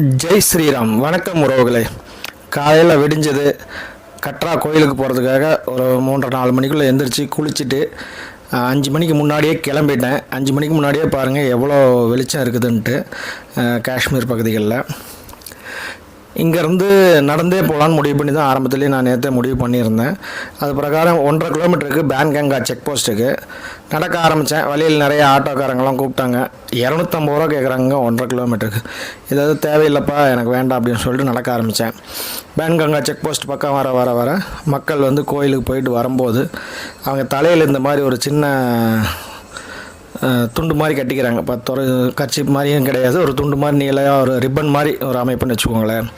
ஜெய் ஸ்ரீராம். வணக்கம் உறவுகளே. காலையில் விடிஞ்சது கட்ரா கோயிலுக்கு போகிறதுக்காக ஒரு மூன்றரை நாலு மணிக்குள்ளே எந்திரிச்சு குளிச்சுட்டு அஞ்சு மணிக்கு முன்னாடியே கிளம்பிட்டேன். அஞ்சு மணிக்கு முன்னாடியே பாருங்கள் எவ்வளோ வெளிச்சம் இருக்குதுன்ட்டு காஷ்மீர் பகுதிகளில். இங்கேருந்து நடந்தே போகலான்னு முடிவு பண்ணி தான் ஆரம்பத்துலேயே நான் நேற்று முடிவு பண்ணியிருந்தேன். அது பிரகாரம் ஒன்றரை கிலோமீட்டருக்கு பேன்கங்கா செக் போஸ்ட்டுக்கு நடக்க ஆரம்பித்தேன். வழியில் நிறைய ஆட்டோக்காரங்களாம் கூப்பிட்டாங்க. இரநூத்தம்பது ரூபா கேட்குறாங்க ஒன்றரை கிலோமீட்டருக்கு. ஏதாவது தேவையில்லைப்பா எனக்கு வேண்டாம் அப்படின்னு சொல்லிட்டு நடக்க ஆரம்பித்தேன். பேன்கங்கா செக் போஸ்ட் பக்கம் வர வர வர மக்கள் வந்து கோயிலுக்கு போயிட்டு வரும்போது அவங்க தலையில் இந்த மாதிரி ஒரு சின்ன துண்டு மாதிரி கட்டிக்கிறாங்க. பத்து ஒரு கட்சி மாதிரியும் கிடையாது. ஒரு துண்டு மாதிரி நீளையாக ஒரு ரிப்பன் மாதிரி ஒரு அமைப்புன்னு வச்சுக்கோங்களேன்.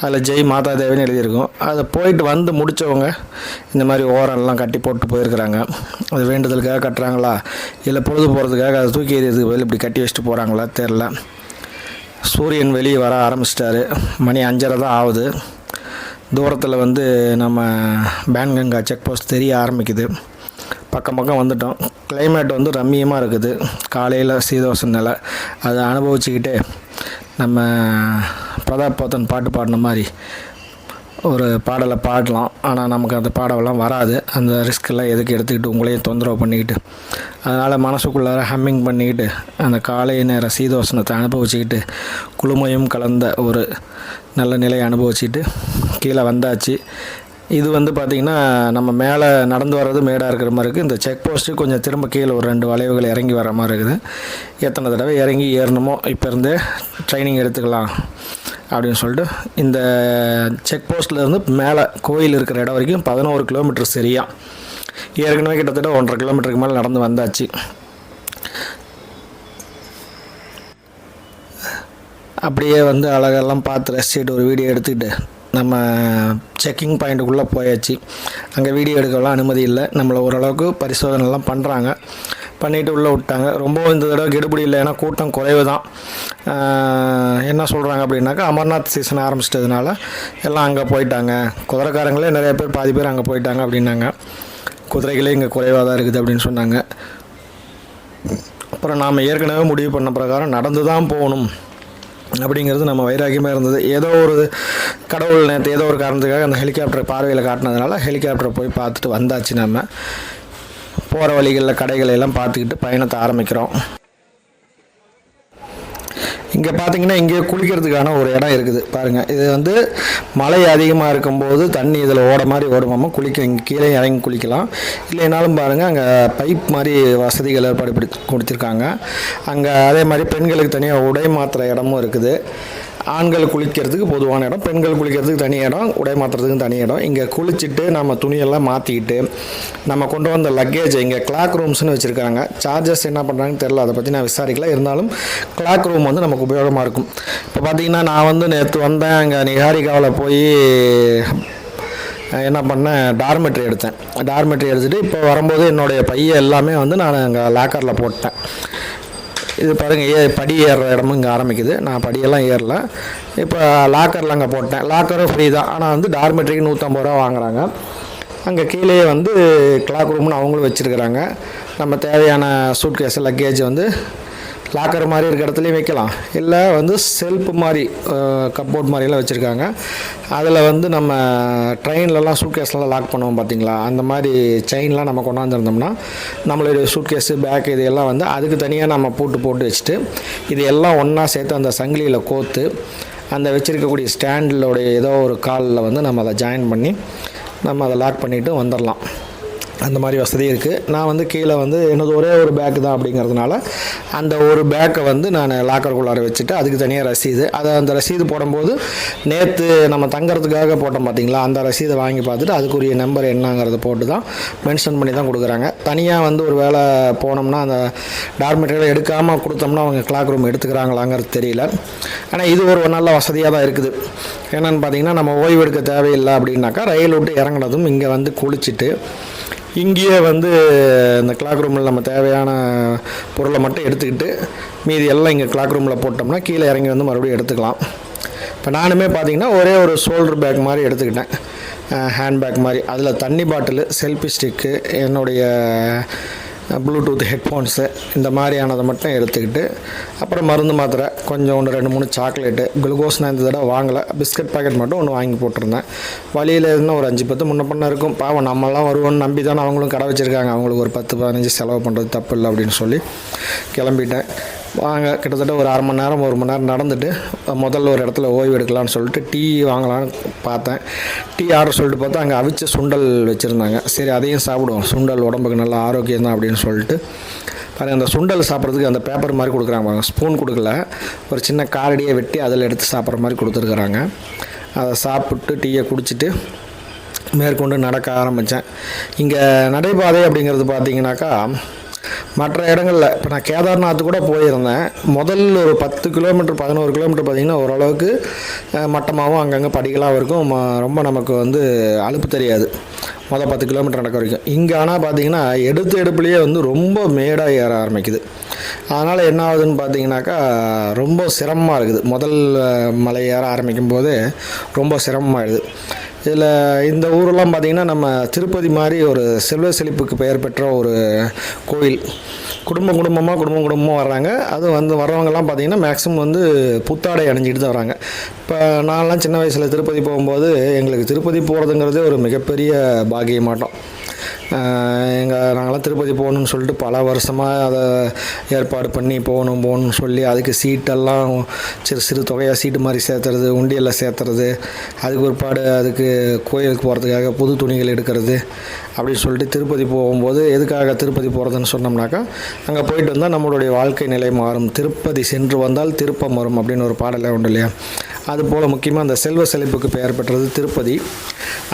அதில் ஜெய் மாதா தேவின்னு எழுதியிருக்கும். அதை போயிட்டு வந்து முடித்தவங்க இந்த மாதிரி ஓரம்லாம் கட்டி போட்டு போயிருக்கிறாங்க. அது வேண்டுதலுக்காக கட்டுறாங்களா? இல்லை பொழுது போகிறதுக்காக அதை தூக்கி எறியதுக்கு பதில் இப்படி கட்டி வச்சுட்டு போகிறாங்களா தெரில சூரியன் வெளியே வர ஆரம்பிச்சிட்டாரு. மணி அஞ்சரை தான் ஆகுது. தூரத்தில் வந்து நம்ம பேன்கங்கா செக் போஸ்ட் தெரிய ஆரம்பிக்குது. பக்கம் பக்கம் வந்துட்டோம். கிளைமேட் வந்து ரம்மியமாக இருக்குது. காலையில் சீதோஷ நிலை. அதை அனுபவிச்சுக்கிட்டே நம்ம பிரதாப் போத்தன் பாட்டு பாடின மாதிரி ஒரு பாடலை பாடலாம். ஆனால் நமக்கு அந்த பாடலாம் வராது. அந்த ரிஸ்க்கெல்லாம் எதுக்கு எடுத்துக்கிட்டு உங்களையும் தொந்தரவு பண்ணிக்கிட்டு அதனால் மனசுக்குள்ளார ஹம்மிங் பண்ணிக்கிட்டு அந்த காலை நேர சீதோஷணத்தை அனுபவிச்சுக்கிட்டு குளுமையும் கலந்த ஒரு நல்ல நிலையை அனுபவிச்சுட்டு கீழே வந்தாச்சு. இது வந்து பார்த்திங்கன்னா நம்ம மேலே நடந்து வர்றது மேடாக இருக்கிற மாதிரி இருக்குது இந்த செக் போஸ்ட்டு கொஞ்சம் திரும்ப கீழே ஒரு ரெண்டு வளைவுகள் இறங்கி வர மாதிரி இருக்குது. எத்தனை தடவை இறங்கி ஏறணுமோ இப்போ இருந்தே ட்ரைனிங் எடுத்துக்கலாம் அப்படின்னு சொல்லிட்டு இந்த செக் போஸ்ட்லேருந்து மேலே கோயில் இருக்கிற இடம் வரைக்கும் பதினோரு கிலோமீட்டர் சரியா. ஏற்கனவே கிட்டத்தட்ட ஒன்றரை கிலோமீட்டருக்கு மேலே நடந்து வந்தாச்சு. அப்படியே வந்து அழகெல்லாம் பார்த்து ரசிச்சுட்டு ஒரு வீடியோ எடுத்துக்கிட்டு நம்ம செக்கிங் பாயிண்ட்டுக்குள்ளே போயாச்சு. அங்கே வீடியோ எடுக்கலாம் அனுமதி இல்லை. நம்மளை ஓரளவுக்கு பரிசோதனைலாம் பண்ணுறாங்க பண்ணிவிட்டு உள்ளே விட்டாங்க. ரொம்பவும் இந்த தடவை கெடுபிடி இல்லை. ஏன்னா கூட்டம் குறைவு தான் என்ன சொல்கிறாங்க அப்படின்னாக்கா அமர்நாத் சீசன் ஆரம்பிச்சிட்டதுனால எல்லாம் அங்கே போயிட்டாங்க. குதிரைக்காரங்களே நிறைய பேர் பாதி பேர் அங்கே போயிட்டாங்க அப்படின்னாங்க. குதிரைகளே இங்கே குறைவாக தான் இருக்குது அப்படின்னு சொன்னாங்க. அப்புறம் நாம் ஏற்கனவே முடிவு பண்ண பிரகாரம் நடந்து தான் போகணும். அப்படிங்கிறது நம்ம வைராக்கியமாக இருந்தது. ஏதோ ஒரு கடவுள் நேற்று ஏதோ ஒரு காரணத்துக்காக அந்த ஹெலிகாப்டரை பார்வையில் காட்டினதுனால ஹெலிகாப்டரை போய் பார்த்துட்டு வந்தாச்சு நம்ம. போகிற வழிகளில் கடைகளை எல்லாம் பார்த்துக்கிட்டு பயணத்தை ஆரம்பிக்கிறோம். இங்கே பார்த்தீங்கன்னா இங்கே குளிக்கிறதுக்கான ஒரு இடம் இருக்குது. பாருங்கள் இது வந்து மழை அதிகமாக இருக்கும்போது தண்ணி இதில் ஓட மாதிரி ஓடுமாம குளிக்க இங்கே கீழே இறங்கி குளிக்கலாம். இல்லைனாலும் பாருங்கள் அங்கே பைப் மாதிரி வசதிகள் ஏற்பாடு கொடுத்துருக்காங்க. அங்கே அதே மாதிரி பெண்களுக்கு தனியாக உடை மாற்றுற இடமும் இருக்குது. ஆண்கள் குளிக்கிறதுக்கு பொதுவான இடம் பெண்கள் குளிக்கிறதுக்கு தனி இடம் உடை மாற்றுறதுக்கு தனி இடம். இங்கே குளிச்சுட்டு நம்ம துணியெல்லாம் மாற்றிக்கிட்டு நம்ம கொண்டு வந்த லக்கேஜ் இங்கே கிளாக் ரூம்ஸ்னு வச்சுருக்காங்க. சார்ஜஸ் என்ன பண்ணுறாங்கன்னு தெரில அதை பற்றி நான் விசாரிக்கல. இருந்தாலும் கிளாக் ரூம் வந்து நமக்கு உபயோகமாக இருக்கும். இப்போ பார்த்தீங்கன்னா நான் வந்து நேற்று வந்தேன் அங்கே நிகாரிகாவில் போய் என்ன பண்ணேன் டார்மெட்ரி எடுத்தேன். டார்மெட்ரி எடுத்துகிட்டு இப்போ வரும்போது என்னுடைய பையன் எல்லாமே வந்து நான் அங்கே லாக்கரில் போட்டேன். இது பாருங்கள் ஏ படி ஏறுற இடமும் இங்கே ஆரம்பிக்குது. நான் படியெல்லாம் ஏறல. இப்போ லாக்கரில் அங்கே போட்டேன். லாக்கரும் ஃப்ரீ தான். ஆனால் வந்து டார்மெட்ரிக்கு நூற்றம்பது ரூபா வாங்குகிறாங்க அங்கே கீழே வந்து கிளாக் ரூம்னு அவங்களும் வச்சுருக்குறாங்க. நம்ம தேவையான சூட் கேஸ் லக்கேஜ் வந்து லாக்கர் மாதிரி இருக்க இடத்துலையும் வைக்கலாம். இல்லை வந்து செல்ஃப் மாதிரி கப்போர்ட் மாதிரிலாம் வச்சுருக்காங்க. அதில் வந்து நம்ம ட்ரெயின்லலாம் சூட்கேஸ்லாம் லாக் பண்ணுவோம் பார்த்தீங்களா அந்த மாதிரி செயின்லாம் நம்ம கொண்டாந்துருந்தோம்னா நம்மளுடைய சூட்கேஸு பேக் இது எல்லாம் வந்து அதுக்கு தனியாக நம்ம போட்டு போட்டு வச்சுட்டு இது எல்லாம் ஒன்றா சேர்த்து அந்த சங்கிலியில் கோத்து அந்த வச்சுருக்கக்கூடிய ஸ்டாண்டிலோடைய ஏதோ ஒரு காலில் வந்து நம்ம அதை ஜாயின் பண்ணி நம்ம அதை லாக் பண்ணிவிட்டு வந்துடலாம் அந்த மாதிரி வசதி இருக்குது நான் வந்து கீழே வந்து என்னது ஒரே ஒரு பேக்கு தான் அப்படிங்கிறதுனால அந்த ஒரு பேக்கை வந்து நான் லாக்கருக்குள்ளார வச்சுட்டு அதுக்கு தனியாக ரசீது. அதை அந்த ரசீது போடும்போது நேற்று நம்ம தங்கறதுக்காக போட்டோம் பார்த்தீங்களா அந்த ரசீதை வாங்கி பார்த்துட்டு அதுக்குரிய நம்பர் என்னங்கிறத போட்டு தான் மென்ஷன் பண்ணி தான் கொடுக்குறாங்க. தனியாக வந்து ஒரு வேலை போனோம்னா அந்த டார்மெட்டரியில் எடுக்காமல் கொடுத்தோம்னா அவங்க கிளாக் ரூம் எடுத்துக்கிறாங்களாங்கிறது தெரியல. ஆனால் இது ஒரு நல்ல வசதியாக தான் இருக்குது. என்னென்னு பார்த்தீங்கன்னா நம்ம ஓய்வு எடுக்க தேவையில்லை அப்படின்னாக்கா ரயில் விட்டு இறங்குனதும் இங்கே வந்து குளிச்சுட்டு இங்கேயே வந்து இந்த கிளாக் ரூமில் நம்ம தேவையான பொருளை மட்டும் எடுத்துக்கிட்டு மீதி எல்லாம் இங்கே கிளாக் ரூமில் போட்டோம்னா கீழே இறங்கி வந்து மறுபடியும் எடுத்துக்கலாம். இப்போ நானுமே பார்த்தீங்கன்னா ஒரே ஒரு ஷோல்டர் பேக் மாதிரி எடுத்துக்கிட்டேன். ஹேண்ட் பேக் மாதிரி. அதில் தண்ணி பாட்டிலு செல்ஃபி ஸ்டிக்கு என்னுடைய ப்ளூடூத் ஹெட்ஃபோன்ஸு இந்த மாதிரியானதை மட்டும் எடுத்துக்கிட்டு அப்புறம் மருந்து மாத்திரை கொஞ்சம் ஒன்று ரெண்டு மூணு சாக்லேட்டு குளுக்கோஸ் நான் இந்த தடவை வாங்கலை. பிஸ்கட் பாக்கெட் மட்டும் ஒன்று வாங்கி போட்டிருந்தேன். வழியில் இருந்தால் ஒரு அஞ்சு பத்து முன்ன பண்ண இருக்கும். பாவம் நம்மலாம் வருவோம்னு நம்பி தானே அவங்களும் கடை வச்சுருக்காங்க. அவங்களுக்கு ஒரு பத்து பதினஞ்சு செலவு பண்ணுறது தப்பு இல்லை அப்படின்னு சொல்லி கிளம்பிட்டேன். வாங்க கிட்டத்தட்ட ஒரு அரை மணி நேரம் ஒரு மணி நேரம் நடந்துட்டு முதல்ல ஒரு இடத்துல ஓய்வு எடுக்கலாம்னு சொல்லிட்டு டீ வாங்கலாம்னு பார்த்தேன். டீ ஆர்டர் சொல்லிட்டு பார்த்தா அங்கே அவிச்ச சுண்டல் வச்சுருந்தாங்க. சரி அதையும் சாப்பிடுவோம். சுண்டல் உடம்புக்கு நல்ல ஆரோக்கியம் தான் அப்படின்னு சொல்லிட்டு. பாருங்க அந்த சுண்டல் சாப்பிட்றதுக்கு அந்த பேப்பர் மாதிரி கொடுக்குறாங்க ஸ்பூன் கொடுக்கல. ஒரு சின்ன காரடியை வெட்டி அதில் எடுத்து சாப்பிட்ற மாதிரி கொடுத்துருக்குறாங்க. அதை சாப்பிட்டு டீயை குடிச்சிட்டு மேற்கொண்டு நடக்க ஆரம்பித்தேன். இங்கே நடைபாதை அப்படிங்கிறது பார்த்தீங்கன்னாக்கா மற்ற இடங்களில் இப்போ நான் கேதார்நாத் கூட போயிருந்தேன். முதல் ஒரு பத்து கிலோமீட்டர் பதினோரு கிலோமீட்டர் பார்த்திங்கன்னா ஓரளவுக்கு மட்டமாகவும் அங்கங்கே படிகளாகவும் இருக்கும். ரொம்ப நமக்கு வந்து அலுப்பு தெரியாது. மொதல் பத்து கிலோமீட்டர் நடக்க வரைக்கும். இங்கே ஆனால் பார்த்தீங்கன்னா எடுத்து எடுப்புலேயே வந்து ரொம்ப மேடாக ஏற ஆரம்பிக்குது. அதனால் என்ன ஆகுதுன்னு பார்த்தீங்கன்னாக்கா ரொம்ப சிரமமாக இருக்குது. முதல் மலை ஏற ஆரம்பிக்கும் போது ரொம்ப சிரமமாகிடுது இதில் இந்த ஊரெல்லாம் பார்த்திங்கன்னா நம்ம திருப்பதி மாதிரி ஒரு செல்வ செழிப்புக்கு பெயர் பெற்ற ஒரு கோயில். குடும்பம் குடும்பமாக குடும்பம் குடும்பமாக வர்றாங்க. அது வந்து வர்றவங்கலாம் பார்த்திங்கன்னா மேக்ஸிமம் வந்து புத்தாடை அணிஞ்சிட்டு தான் வராங்க. இப்போ நான்லாம் சின்ன வயசில் திருப்பதி போகும்போது எங்களுக்கு திருப்பதி போகிறதுங்கிறதே ஒரு மிகப்பெரிய பாக்கியமாட்டம். எங்கள் நாங்களாம் திருப்பதி போகணும்னு சொல்லிட்டு பல வருஷமாக அதை ஏற்பாடு பண்ணி போகணும் போகணும்னு சொல்லி அதுக்கு சீட்டெல்லாம் சிறு சிறு தொகையாக சீட்டு மாதிரி சேர்த்துறது உண்டியலில் சேர்த்துறது அதுக்கு பிற்பாடு அதுக்கு கோயிலுக்கு போகிறதுக்காக புது துணிகள் எடுக்கிறது அப்படின்னு சொல்லிட்டு திருப்பதி போகும்போது எதுக்காக திருப்பதி போகிறதுன்னு சொன்னோம்னாக்கா அங்கே போயிட்டு வந்தால் நம்மளுடைய வாழ்க்கை நிலை மாறும். திருப்பதி சென்று வந்தால் திருப்பம் வரும் அப்படின்னு ஒரு பாடலே உண்டு இல்லையா? அதுபோல் முக்கியமாக அந்த செல்வ செழிப்புக்கு பெயர் பெற்றது திருப்பதி.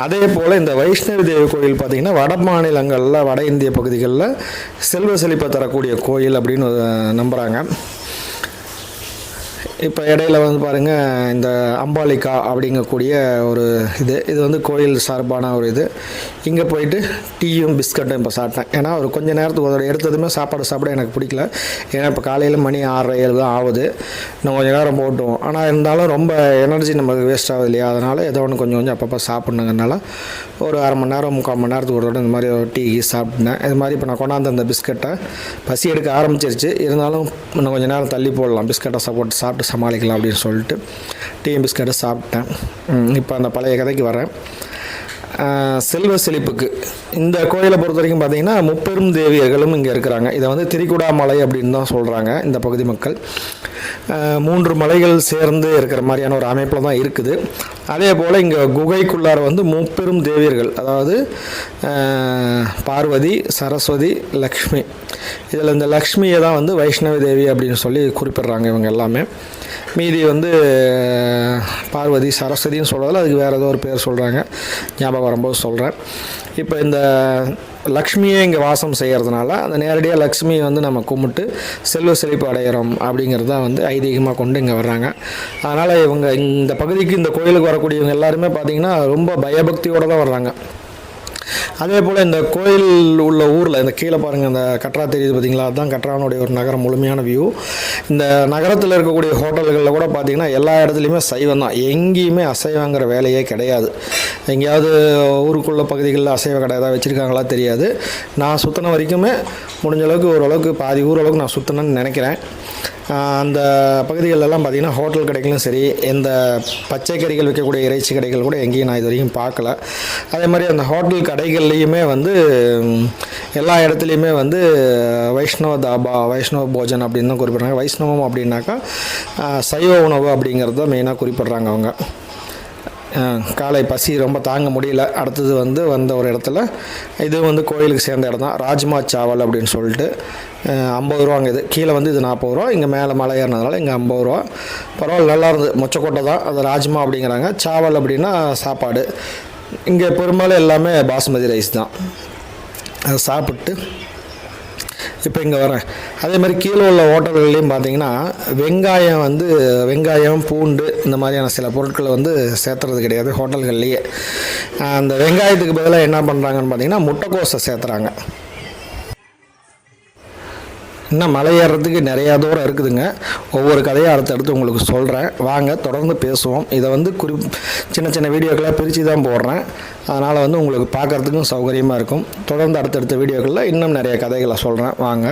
அதே போல் இந்த வைஷ்ணவி தேவி கோயில் பார்த்திங்கன்னா வட மாநிலங்களில் வட இந்திய பகுதிகளில் செல்வ செழிப்பை தரக்கூடிய கோயில் அப்படின்னு நம்புகிறாங்க இப்போ இடையில வந்து பாருங்கள் இந்த அம்பாலிகா அப்படிங்கக்கூடிய ஒரு இது. இது வந்து கோயில் சார்பான ஒரு இது. இங்கே போயிட்டு டீயும் பிஸ்கட்டும் இப்போ சாப்பிட்டேன். ஏன்னா ஒரு கொஞ்ச நேரத்துக்கு ஒரு எடுத்ததுமே சாப்பாடு சாப்பிட எனக்கு பிடிக்கல. ஏன்னா இப்போ காலையில் மணி ஆறரை ஏழு தான் ஆகுது. இன்னும் கொஞ்சம் நேரம் போட்டுவோம் ஆனால் இருந்தாலும் ரொம்ப எனர்ஜி நமக்கு வேஸ்ட் ஆகுது இல்லையா? அதனால் ஏதோ ஒன்று கொஞ்சம் கொஞ்சம் அப்பப்போ சாப்பிட்ணுங்கனால ஒரு அரை மணி நேரம் முக்கால் மணி நேரத்துக்கு ஒரு தடவை இந்த மாதிரி ஒரு டீ சாப்பிட்டேன் இது மாதிரி இப்போ நான் கொண்டாந்து அந்த பிஸ்கட்டை பசி எடுக்க ஆரம்பிச்சிருச்சு. இருந்தாலும் இன்னும் கொஞ்சம் நேரம் தள்ளி போடலாம். பிஸ்கட்டை சாப்பிட்டு சாப்பிட்டு சமாளிக்கலாம் அப்படின்னு சொல்லிட்டு டீ பிஸ்கட்டை சாப்பிட்டேன். இப்போ அந்த பழைய கதைக்கு வரேன். செல்வ செழிப்புக்கு. இந்த கோயிலை பொறுத்த வரைக்கும் பார்த்தீங்கன்னா முப்பெரும் தேவியர்களும் இங்கே இருக்கிறாங்க. இதை வந்து திரிகுடாமலை அப்படின்னு தான் சொல்கிறாங்க இந்த பகுதி மக்கள். மூன்று மலைகள் சேர்ந்து இருக்கிற மாதிரியான ஒரு அமைப்பில் தான் இருக்குது. அதே போல் இங்கே குகைக்குள்ளார வந்து முப்பெரும் தேவியர்கள் அதாவது பார்வதி சரஸ்வதி லக்ஷ்மி. இதில் இந்த லக்ஷ்மியை தான் வந்து வைஷ்ணவி தேவி அப்படின்னு சொல்லி குறிப்பிடுறாங்க இவங்க எல்லாமே. மீதி வந்து பார்வதி சரஸ்வதின்னு சொல்கிறதில்ல அதுக்கு வேறு ஏதோ ஒரு பேர் சொல்கிறாங்க ஞாபகம் வரும்போது சொல்கிறேன் இப்போ இந்த லக்ஷ்மியே இங்கே வாசம் செய்கிறதுனால அந்த நேரடியாக லக்ஷ்மியை வந்து நம்ம கும்பிட்டு செல்வ செழிப்பு அடைகிறோம் அப்படிங்கிறது தான் வந்து ஐதீகமாக கொண்டு இங்கே வர்றாங்க. அதனால் இவங்க இந்த பகுதிக்கு இந்த கோயிலுக்கு வரக்கூடியவங்க எல்லாருமே பார்த்திங்கன்னா ரொம்ப பயபக்தியோடு தான் வர்றாங்க. அதே போல் இந்த கோயில் உள்ள ஊரில் இந்த கீழே பாருங்கள் இந்த கட்ரா தெரியுது பார்த்தீங்களா அதுதான் கட்ரானுடைய ஒரு நகரம் முழுமையான வியூ இந்த நகரத்தில் இருக்கக்கூடிய ஹோட்டல்களில் கூட பார்த்தீங்கன்னா எல்லா இடத்துலையுமே சைவம் தான். எங்கேயுமே அசைவங்கிற வேலையே கிடையாது. எங்கேயாவது ஊருக்குள்ள பகுதிகளில் அசைவ கடை ஏதாவது வச்சுருக்காங்களா தெரியாது. நான் சுற்றின வரைக்குமே முடிஞ்ச அளவுக்கு ஓரளவுக்கு பாதி ஊரளவுக்கு நான் சுற்றினேன்னு நினைக்கிறேன். அந்த பகுதிகளெல்லாம் பார்த்திங்கன்னா ஹோட்டல் கடைகளும் சரி இந்த பச்சை கறிகள் விற்கக்கூடிய இறைச்சி கடைகள் கூட எங்கேயும் நான் இது வரைக்கும் பார்க்கல. அதே மாதிரி அந்த ஹோட்டல் கடைகள்லேயுமே வந்து எல்லா இடத்துலையுமே வந்து வைஷ்ணவ தாபா வைஷ்ணவ போஜன் அப்படின்னு தான் குறிப்பிட்றாங்க. வைஷ்ணவம் அப்படின்னாக்கா சைவ உணவு அப்படிங்கிறது தான் மெயினாக குறிப்பிட்றாங்க அவங்க. காலை பசி ரொம்ப தாங்க முடியல. அடுத்தது வந்து வந்த ஒரு இடத்துல இது வந்து கோயிலுக்கு சேர்ந்த இடம் தான் ராஜ்மா சாவல் அப்படின்னு சொல்லிட்டு ஐம்பது ரூபாங்க இது. கீழே வந்து இது நாற்பது ரூபா இங்கே மேலே மலை ஏறினதுனால இங்கே ஐம்பது ரூபா. பரவாயில்ல நல்லா இருந்தது. மொச்சக்கொட்டை தான் அது ராஜ்மா அப்படிங்கிறாங்க. சாவல் அப்படின்னா சாப்பாடு. இங்கே பெரும்பாலும் எல்லாமே பாஸ்மதி ரைஸ் தான். அதை சாப்பிட்டு இப்போ இங்கே வரேன். அதே மாதிரி கீழே உள்ள ஹோட்டல்கள்லேயும் பார்த்தீங்கன்னா வெங்காயம் வந்து வெங்காயம் பூண்டு இந்த மாதிரியான சில பொருட்களை வந்து சேர்த்துறது கிடையாது ஹோட்டல்கள்லேயே. அந்த வெங்காயத்துக்கு பதிலாக என்ன பண்ணுறாங்கன்னு பார்த்தீங்கன்னா முட்டைக்கோஸை சேர்த்துறாங்க. இன்னும் மலை ஏறுறதுக்கு நிறையா தூரம் இருக்குதுங்க. ஒவ்வொரு கதையை அடுத்தடுத்து உங்களுக்கு சொல்கிறேன் வாங்க தொடர்ந்து பேசுவோம். இதை வந்து குறி சின்ன சின்ன வீடியோக்களாக பிரித்து தான் போடுறேன். அதனால் வந்து உங்களுக்கு பார்க்குறதுக்கும் சௌகரியமாக இருக்கும். தொடர்ந்து அடுத்தடுத்த வீடியோக்களில் இன்னும் நிறைய கதைகளை சொல்கிறேன் வாங்க.